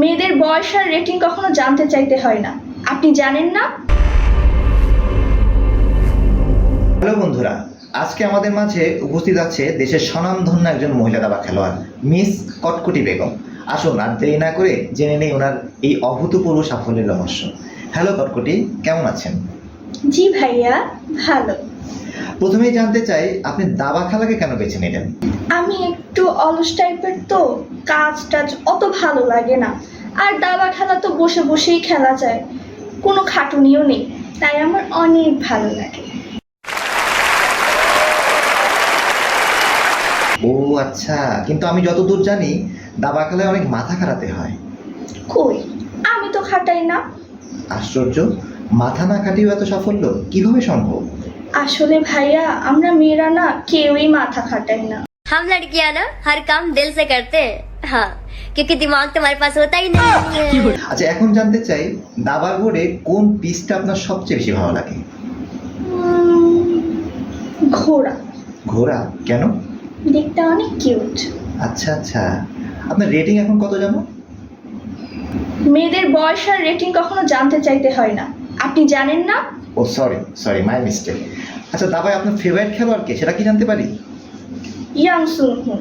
মেয়েদের বয়স আর রেটিং কখনো জানতে চাইতে হয় না। আপনি জানেন না? হ্যালো বন্ধুরা আজকে আমাদের মাঝে উপস্থিত আছে দেশের স্বনামধন্য একজন মহিলা দাবা খেলোয়াড় মিস কটকটি বেগম। আসুন আর দেরি না করে জেনে নেই ওনার এই অভূতপূর্ব সাফল্যের রহস্য। হ্যালো কটকটি কেমন আছেন? জি ভাইয়া ভালো। প্রথমেই জানতে চাই আপনি দাবা খেলাকে কেন বেছে নিলেন? আমি একটু অলস টাইপের তো কাজ টাজ অত ভালো লাগে না। আর দাবা খেলা তো বসে বসেই খেলা যায় কোনো খাটুনিও নেই তাই আমার অনেক ভালো লাগে। ও আচ্ছা কিন্তু আমি যতদূর জানি দাবা খেলায় অনেক মাথা খাটাতে হয়। কই? আমি তো খাটাই না। আশ্চর্য মাথা না খাটিয়েও এত সাফল্য কীভাবে সম্ভব? আসলে ভাইয়া আমরা মেয়েরা না কেউই মাথা খাটাই না। हम लड़कियां ना हर काम दिल से करते हैं हाँ क्योंकि दिमाग तुम्हारे पास होता ही नहीं है আচ্ছা এখন জানতে চাই দাবার বোর্ডে কোন পিসটা আপনার সবচেয়ে বেশি ভালো লাগে উম, ঘোড়া ঘোড়া কেন দেখতে অনেক কিউট আচ্ছা আচ্ছা আপনার রেটিং এখন কত জানো মেয়েদের বয়স আর রেটিং কখনো জানতে চাইতে হয় না আপনি জানেন না ও সরি সরি মাই মিস্টেক আচ্ছা দাবায় আপনার ফেভারিট খেলোয়াড় কে সেটা কি জানতে পারি ইয়াং সুন হুন।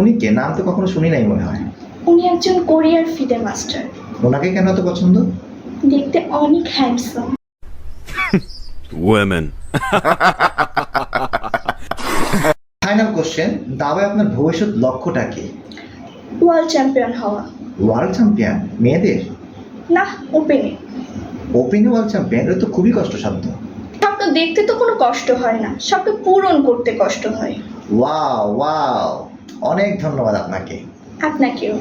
উনি কে? নাম তো কখনো শুনি নাই মনে হয়। উনি একজন কোরিয়ার ফিডে মাস্টার। ওনাকে কেন এত পছন্দ? দেখতে অনেক হ্যান্ডসাম Women. ফাইনাল কোশ্চেন দাবায় আপনার ভবিষ্যৎ লক্ষ্যটা কি? ওয়ার্ল্ড চ্যাম্পিয়ন হওয়া। ওয়ার্ল্ড চ্যাম্পিয়ন মেয়েদের? না ওপেনে ওপেনে ওয়ার্ল্ড চ্যাম্পিয়ন এটা তো খুবই কষ্টসাধ্য। দেখতে তো কোনো কষ্ট হয় না সবকে পূরণ করতে কষ্ট হয়। Wow wow. অনেক ধন্যবাদ আপনাকে। আপনাকেও।